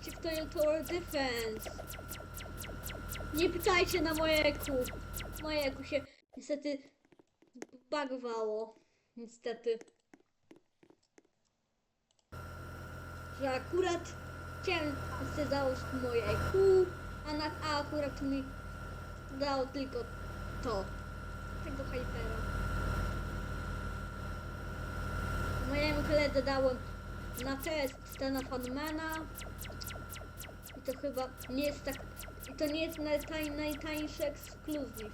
wiecie w Total Tower Defense. Nie pytajcie na moje EQ. Moje EQ się niestety bagowało. Niestety. Że akurat chciałem sobie założyć moje EQ, a, na, a akurat mi dało tylko to. Tego hypera. Mojemu koledze dałem na test Stana Fanmana. I to chyba nie jest tak. I to nie jest najtań, najtańszy ekskluzyw.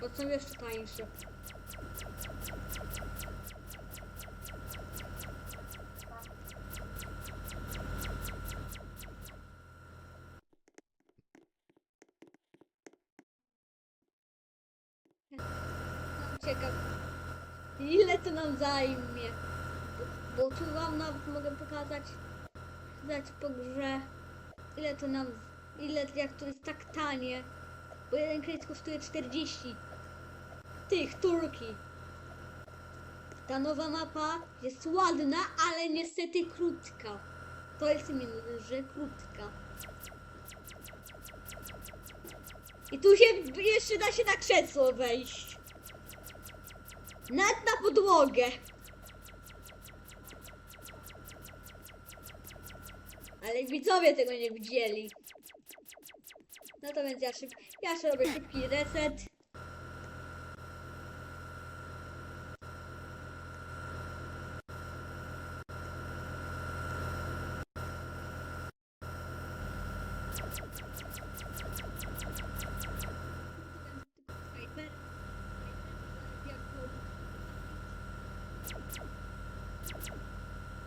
Bo są jeszcze tańsze. Ciekaw. Ile to nam zajmie? Bo, bo tu wam nawet mogę pokazać dać po grze ile to nam ile jak to jest tak tanie bo jeden kredyt kosztuje 40 tych turki. Ta nowa mapa jest ładna ale niestety krótka. To jest minus, że krótka. I tu się jeszcze da się na krzesło wejść. Nawet na podłogę Ale widzowie tego nie widzieli. No to więc ja szyb... Ja robię szybki reset.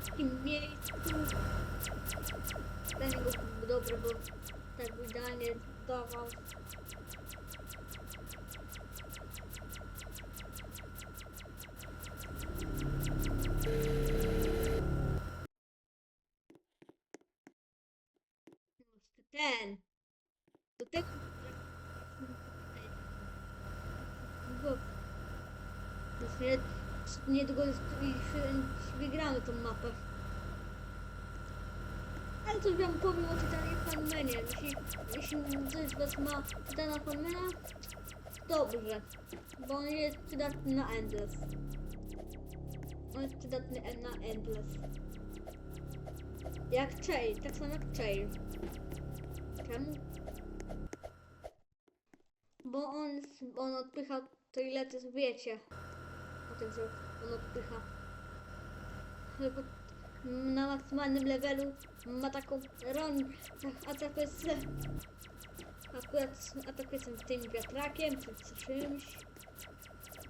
W takim miejscu dla niego był dobry, bo tak by idealnie dawał. Ten. Do tego. Bo. Nie, niedługo wygramy tą mapę. Ale coś wam powiem o Tytanie Fanmanie. Jeśli, jeśli ktoś z was ma Tytana Fanmana, dobrze. Bo on jest przydatny na Endless. On jest przydatny na Endless. Jak Chain, tak samo jak Chain. Czemu? Bo on, on odpycha to ile to wiecie. O tym, że on odpycha. Na maksymalnym levelu ma taką ron atakuje z akurat atakuje z tym wiatrakiem czy z czymś.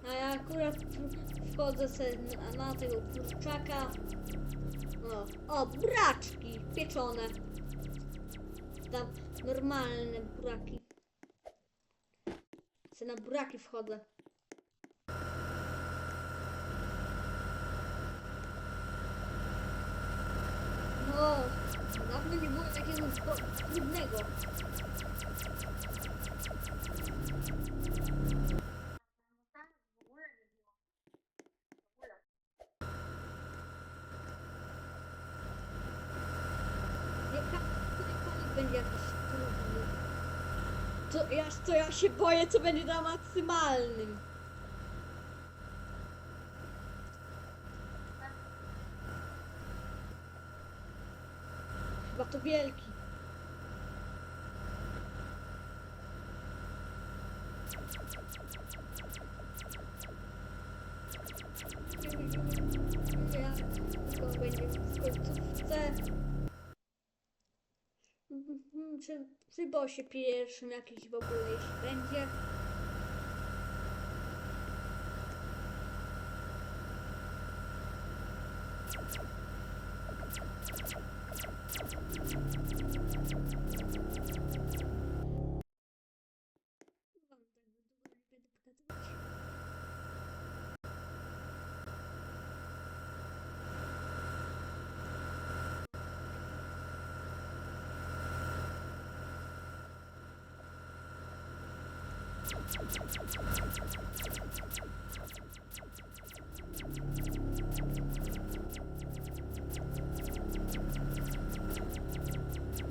A ja akurat wchodzę sobie na, na tego kurczaka. O, o pieczone. Tam normalne buraki. Se na buraki wchodzę No, dawno nie było takiego trudnego. Będzie jakiś trudny. To ja, to ja się boję, co będzie na maksymalnym. Wielki. Ja tylko będzie w końcówce. Mhm, Przy, przy bosie pierwszym jakiś w ogóle jeśli będzie. I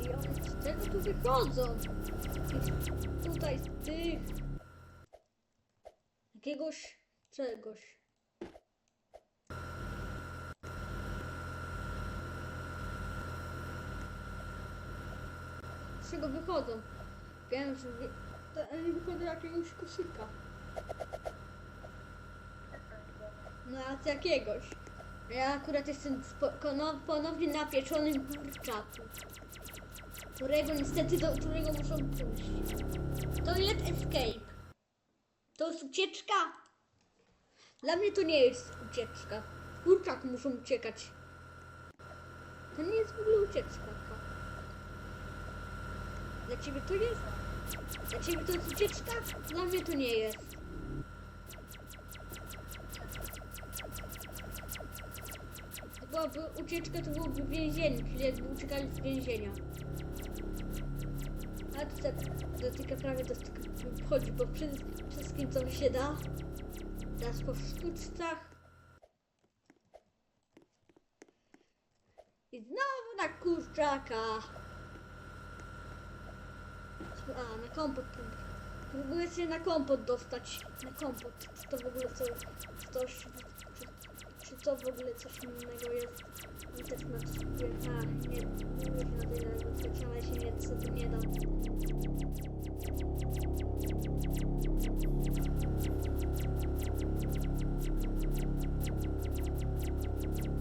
one z czego tu wychodzą? Z tutaj z tych... Jakiegoś czegoś. Z czego wychodzą? Wiem, że wy... to oni wychodzą jakiegoś koszyka. No a z jakiegoś. Ja akurat jestem ponownie na pieczonym kurczaku. Którego niestety do którego muszą pójść. Toilet escape. To jest ucieczka? Dla mnie to nie jest ucieczka. Kurczak muszą uciekać. To nie jest w ogóle ucieczka. Dla ciebie to jest? Dla ciebie to jest ucieczka? Dla mnie to nie jest. Byłaby ucieczka, to byłoby więzienie, czyli jakby uciekali z więzienia. A to tak dotyka prawie do wchodzi po przy, wszystkim co się da. Teraz po sztuczcach. I znowu na kurczaka. A, na kompot. Próbuję się na kompot dostać. Na kompot. Czy to w ogóle co, coś... Czy, czy to w ogóle coś innego jest? I też na to spróbuję. A, nie, wiem na tyle ale się nie, co tu nie da.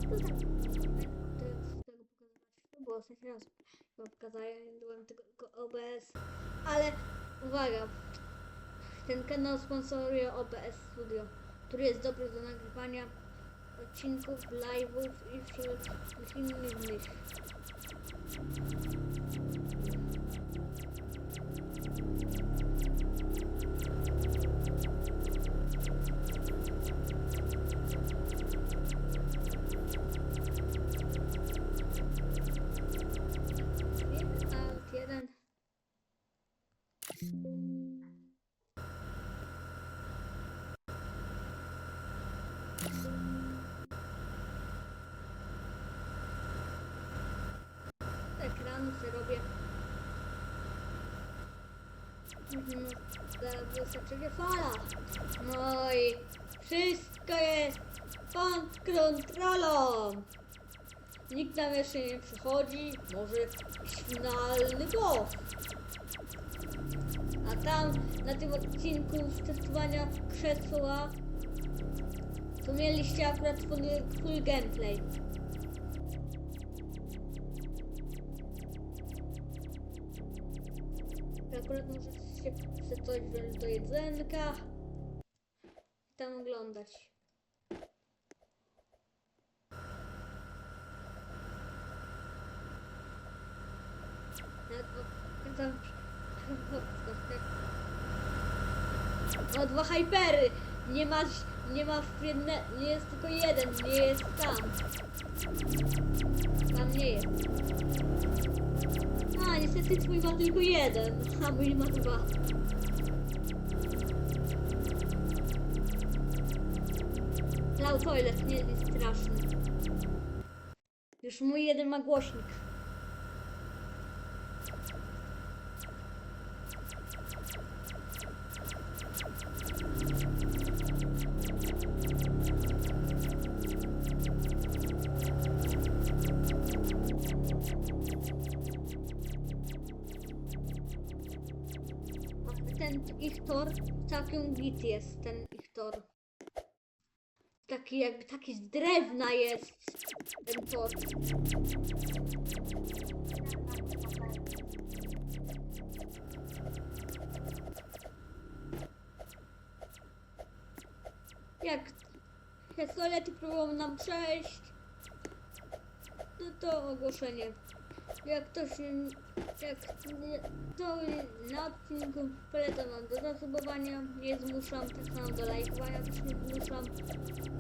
No tak. To było ostatni raz. Bo pokazałem tego tylko OBS. Ale uwaga, ten kanał sponsoruje OBS Studio, który jest dobry do nagrywania odcinków, live'ów i wszelkich innych. Wystarczy fala. No i wszystko jest pod kontrolą. Nikt nam jeszcze nie przychodzi, może finalny boss. A tam na tym odcinku z testowania krzesła to mieliście akurat full, gameplay. Akurat sobie coś wziąć do jedzenka i tam oglądać. Nawet po- tam o dwa hypery! Nie ma, nie ma jedne, nie jest tylko jeden, nie jest tam. Tam nie jest. A, niestety twój ma tylko jeden, a mój ma dwa. Cloud Toilet nie jest straszny. Już mój jeden ma głośnik. Jakby taki z drewna jest ten tor. Jak toalety próbują nam przejść, no to ogłoszenie. Jak ktoś nie- jak nie, to na odcinku polecam wam do zasubowania, nie zmuszam, tak samo do lajkowania też nie zmuszam.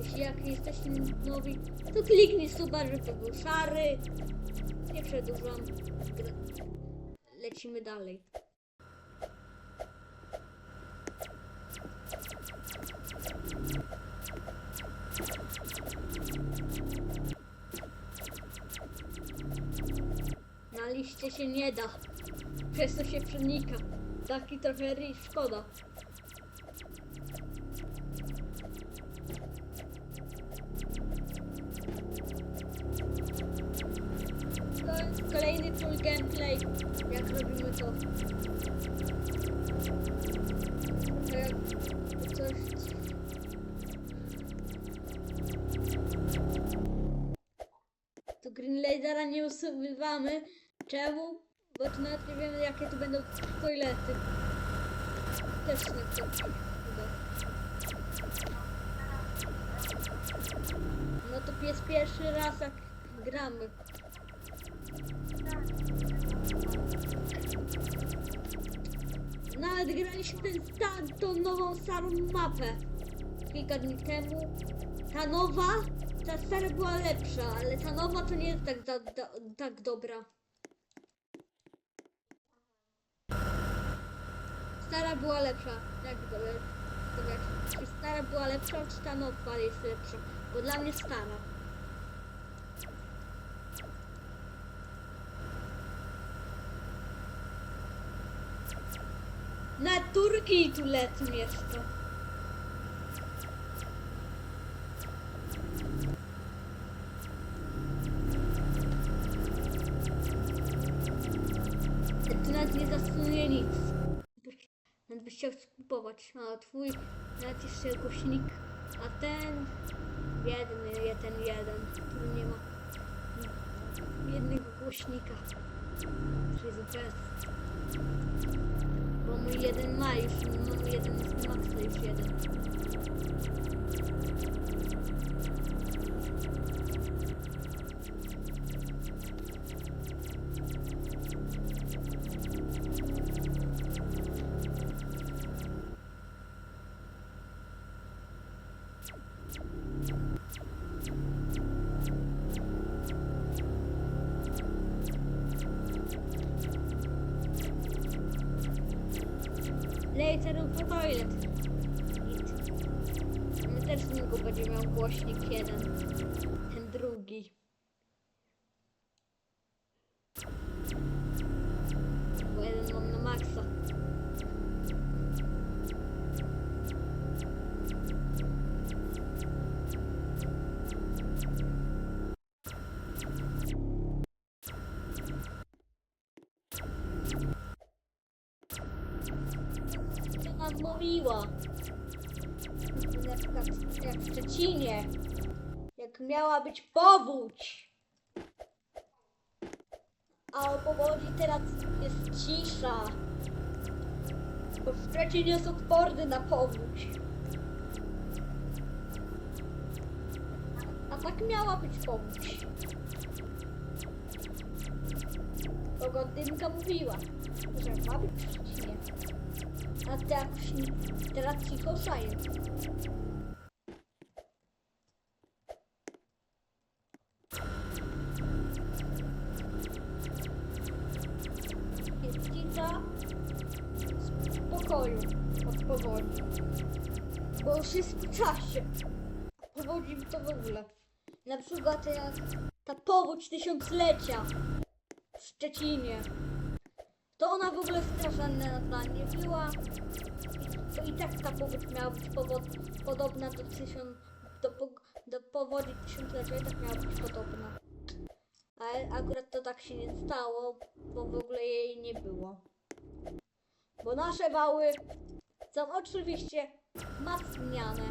Jeśli jak jesteście nowi, to kliknij suba, żeby był szary. Nie przedłużam. Lecimy dalej. Nie da. przez to się przenika. Taki trochę szkoda. Kolejny full gameplay, jak robimy to. Coś... To Green Ladera nie usuwamy. Czemu? Bo tu nawet nie wiemy jakie tu będą toilety. Też nie chcę. No to jest pierwszy raz jak gramy. Nawet graliśmy ten stan, tą nową starą mapę. Kilka dni temu. Ta nowa, ta stara była lepsza, ale ta nowa to nie jest tak, da, da, tak dobra. Stara była lepsza. Jak to jak, czy stara była lepsza, czy ta nowa jest lepsza? Bo dla mnie stara. Na Turki tu lecą jeszcze. Chciał skupować. A twój nawet jeszcze głośnik. A ten jeden, jeden, jeden. Tu nie ma jednego głośnika. Jest bez. Bo mój jeden ma już, no mój jeden to już jeden. Głośnik jeden. Ten drugi. Bo jeden mam na maksa. Ja mam mówiła. Na przykład jak w Szczecinie. Jak miała być powódź. A o powodzi teraz jest cisza. Bo w Szczecinie jest odporny na powódź. A tak miała być powódź. Pogodynka mówiła, że ma być. A nie- teraz cicho szaję. Jest cisza spokoju od powodzi. Bo już jest w czasie. Powodzi to w ogóle. Na przykład jak ta powódź tysiąclecia w Szczecinie. To ona w ogóle straszna nie była. To i tak ta powódź miała być powod, podobna do, tysiąc, do, do powodzi tysiąclecia i tak miała być podobna. Ale akurat to tak się nie stało, bo w ogóle jej nie było. Bo nasze wały są oczywiście wzmacniane.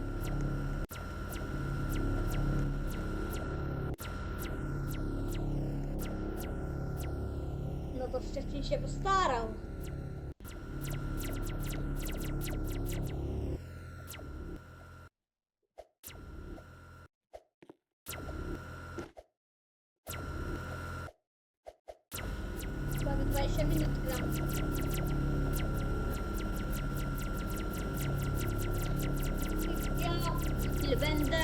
To Szczecin się postarał. Prawie 20 minut gram. Ja chwilę będę.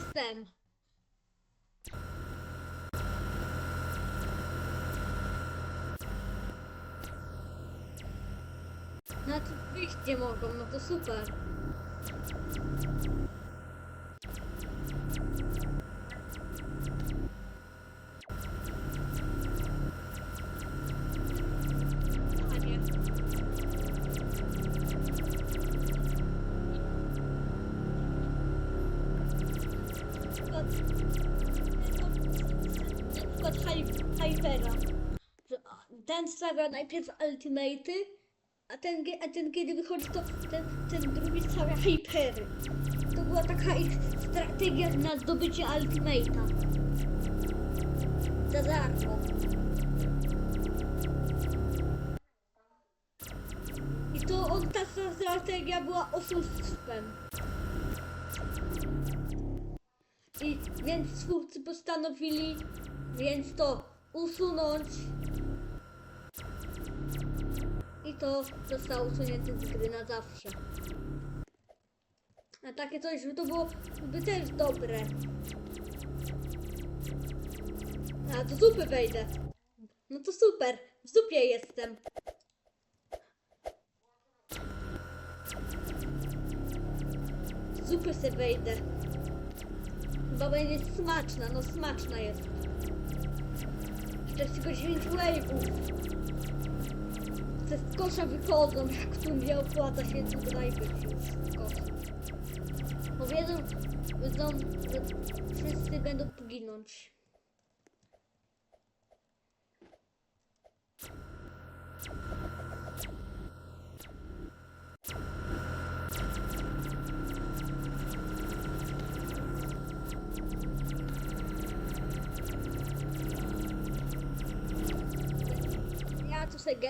Spam. No to wyjść nie mogą, no to super. Stawia najpierw ultimaty, a ten, a ten kiedy wychodzi, to ten, ten drugi stawia Hypery. To była taka ich strategia na zdobycie ultimata. Za darmo. I to on, ta strategia była oszustwem. I więc twórcy postanowili więc to usunąć. I to zostało usunięte z gry na zawsze. A takie coś, żeby to było by też dobre. A do zupy wejdę. No to super, w zupie jestem. W zupy se wejdę. Chyba będzie smaczna, no smaczna jest. Jeszcze tylko 9 wave'ów. Te z kosza wychodzą, jak tu nie opłaca się tutaj być już z kosza. Powiedzą, wiedzą, że wszyscy będą tu sobie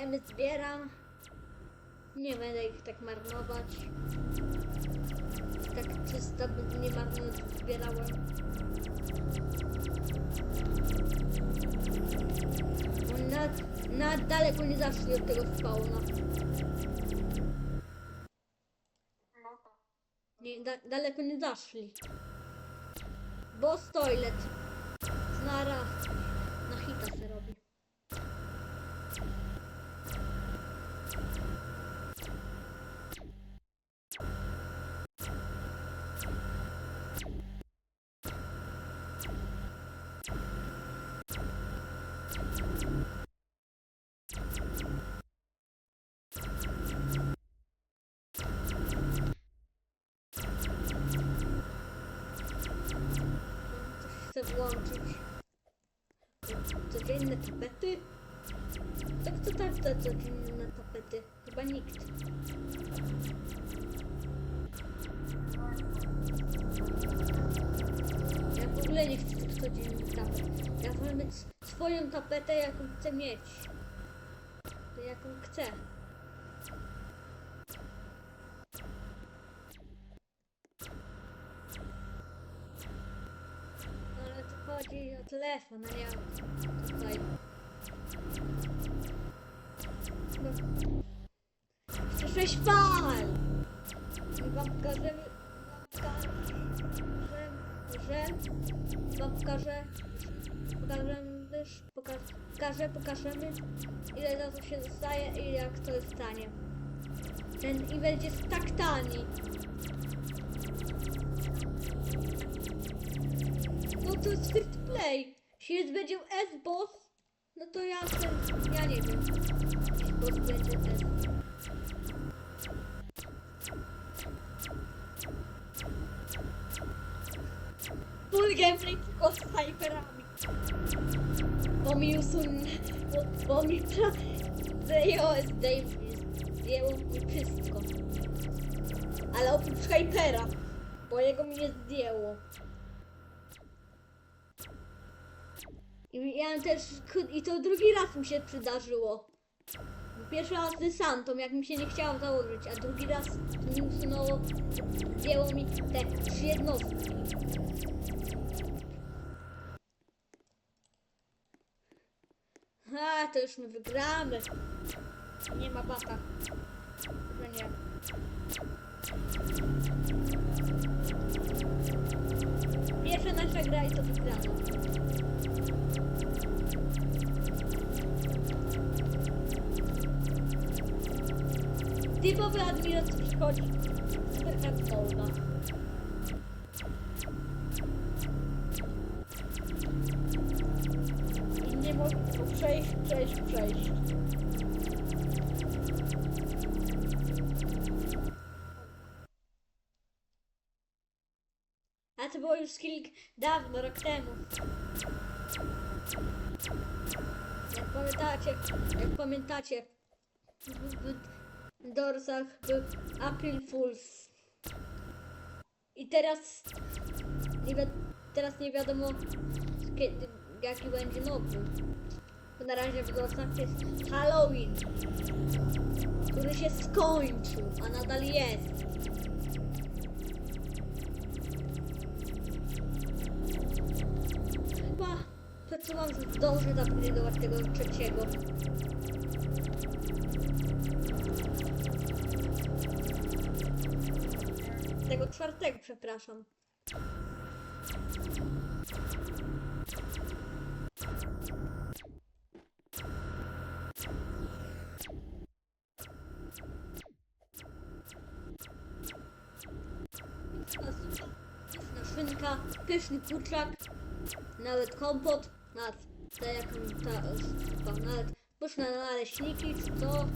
gemy zbieram. Nie będę ich tak marnować. Tak czysto nie marno zbierałem. Na, na daleko nie zaszli od tego spawna. Nie, da, daleko nie zaszli. Boss toilet. Znara. Na hita robi. Coś chcę włączyć. Codzienne tapety? To kto tak te codzienne tapety? Chyba nikt. Ja w ogóle nie chcę tych codziennych tapet. Ja wolę mieć swoją tapetę, jaką chcę mieć. Jaką chcę. No ale tu chodzi o telefon, a nie o tutaj. Jeszcze sześć fal! I wam pokażemy, wam pokażę, że, wam pokażę, pokażemy, wiesz, poka, pokażę, pokażemy, ile to się dostaje i jak to jest tanie. Ten event jest tak tani. No to jest first play. Jeśli jest będzie S-boss, no to ja ten, ja nie wiem. Jeśli boss będzie S. Full gameplay tylko z hyperami. Bo mi usun... Bo, bo mi pra... Zdejmie, zdjęło mi wszystko. Ale oprócz hypera. Bo jego mi nie zdjęło. I ja też, i to drugi raz mi się przydarzyło. Pierwszy raz Santom, jak mi się nie chciało założyć, a drugi raz mi usunęło, zdjęło mi te trzy jednostki. A, to już my wygramy. Nie ma bata. Że nie. Pierwsza nasza gra i to wygrana. Typowy admiral przychodzi. Super hardcore. Było już kilk dawno, rok temu. Jak pamiętacie, jak pamiętacie, w, dorsach był April Fools. I teraz nie, teraz nie wiadomo kiedy, jaki będzie nowy. Bo na razie w dorsach jest Halloween, który się skończył, a nadal jest. Chyba że zdążę zaupgrade'ować tego trzeciego. Tego czwartego, przepraszam. Nawet kompot, nawet ta jaką ta, ta nawet pyszne naleśniki czy co.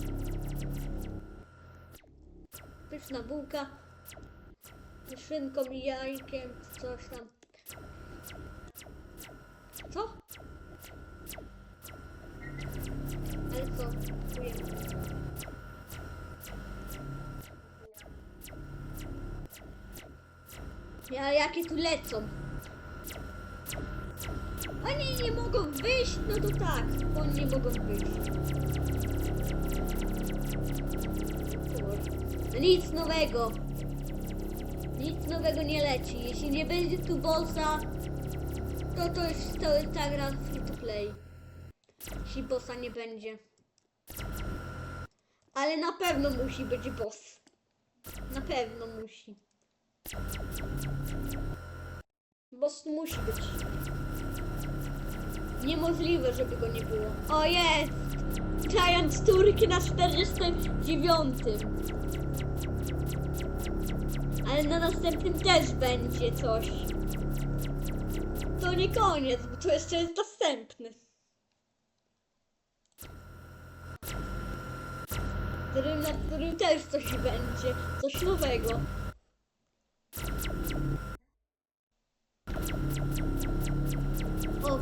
Pyszna bułka z szynką i jajkiem czy coś tam. Co? Ale co? Dziękuję. Ja, jakie tu lecą? Oni nie mogą wyjść, no to tak, oni nie mogą wyjść. Nic nowego. Nic nowego nie leci. Jeśli nie będzie tu bossa, to to jest to, ta gra free to play. Jeśli bossa nie będzie. Ale na pewno musi być boss. Na pewno musi. Boss musi być. Niemożliwe, żeby go nie było. O jest! Giant Turki na 49. Ale na następnym też będzie coś. To nie koniec, bo to jeszcze jest następny. Którym, na którym też coś będzie. Coś nowego.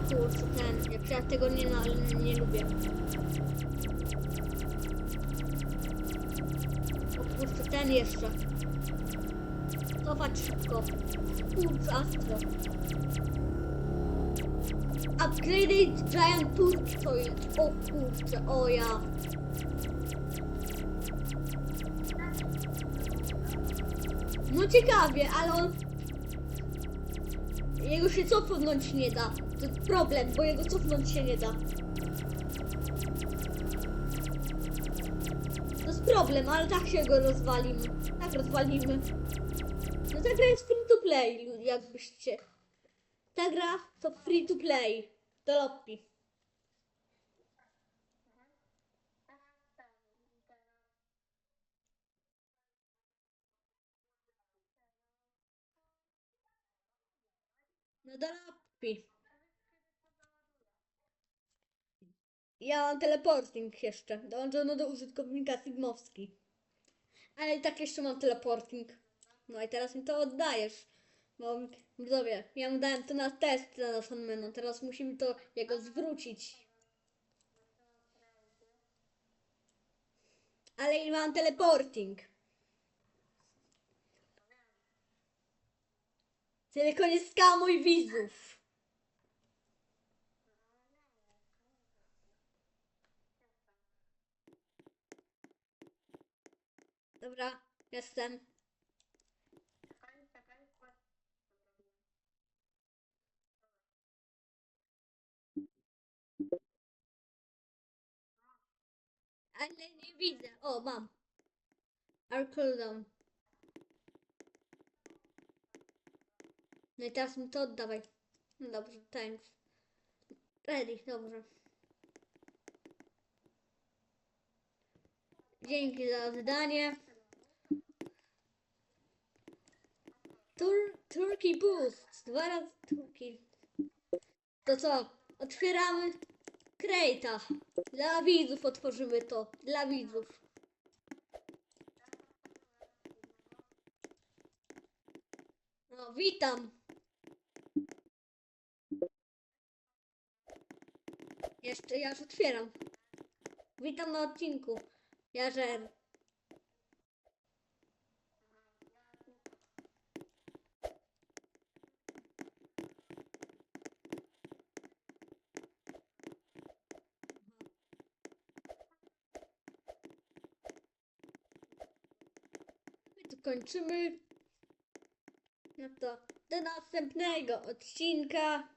Kurczę, ten, ja tego nie, na, nie lubię. O kurczę, ten jeszcze. Cofać szybko. Kurczę, Astro. Upgraded Giant jest. O kurczę, o ja. No ciekawie, ale on jego się cofnąć nie da. To jest problem, bo jego cofnąć się nie da. To jest problem, ale tak się go rozwalimy. Tak rozwalimy. No ta gra jest free to play, jakbyście. Ta gra to free to play. Do lobby. Do lobby. Ja mam teleporting jeszcze. Dołączono do użytkownika Sigmowski. Ale i tak jeszcze mam teleporting. No i teraz mi to oddajesz. Bo widzowie, ja mu dałem to na test na menu. Teraz musimy to jego zwrócić. Ale i mam teleporting. Tylko nie skamuj widzów. Dobra, jestem. Ale nie widzę. O, mam. Our. No i teraz mi to oddawaj. No dobrze, thanks. Ready, dobrze. Dzięki za oddanie. Tur turkey boost. Dwa razy turkey. To co? Otwieramy Krejta. Dla widzów otworzymy to. Dla widzów. No, witam. Jeszcze ja już otwieram. Witam na odcinku. Jarzer. My tu kończymy. No to do następnego odcinka.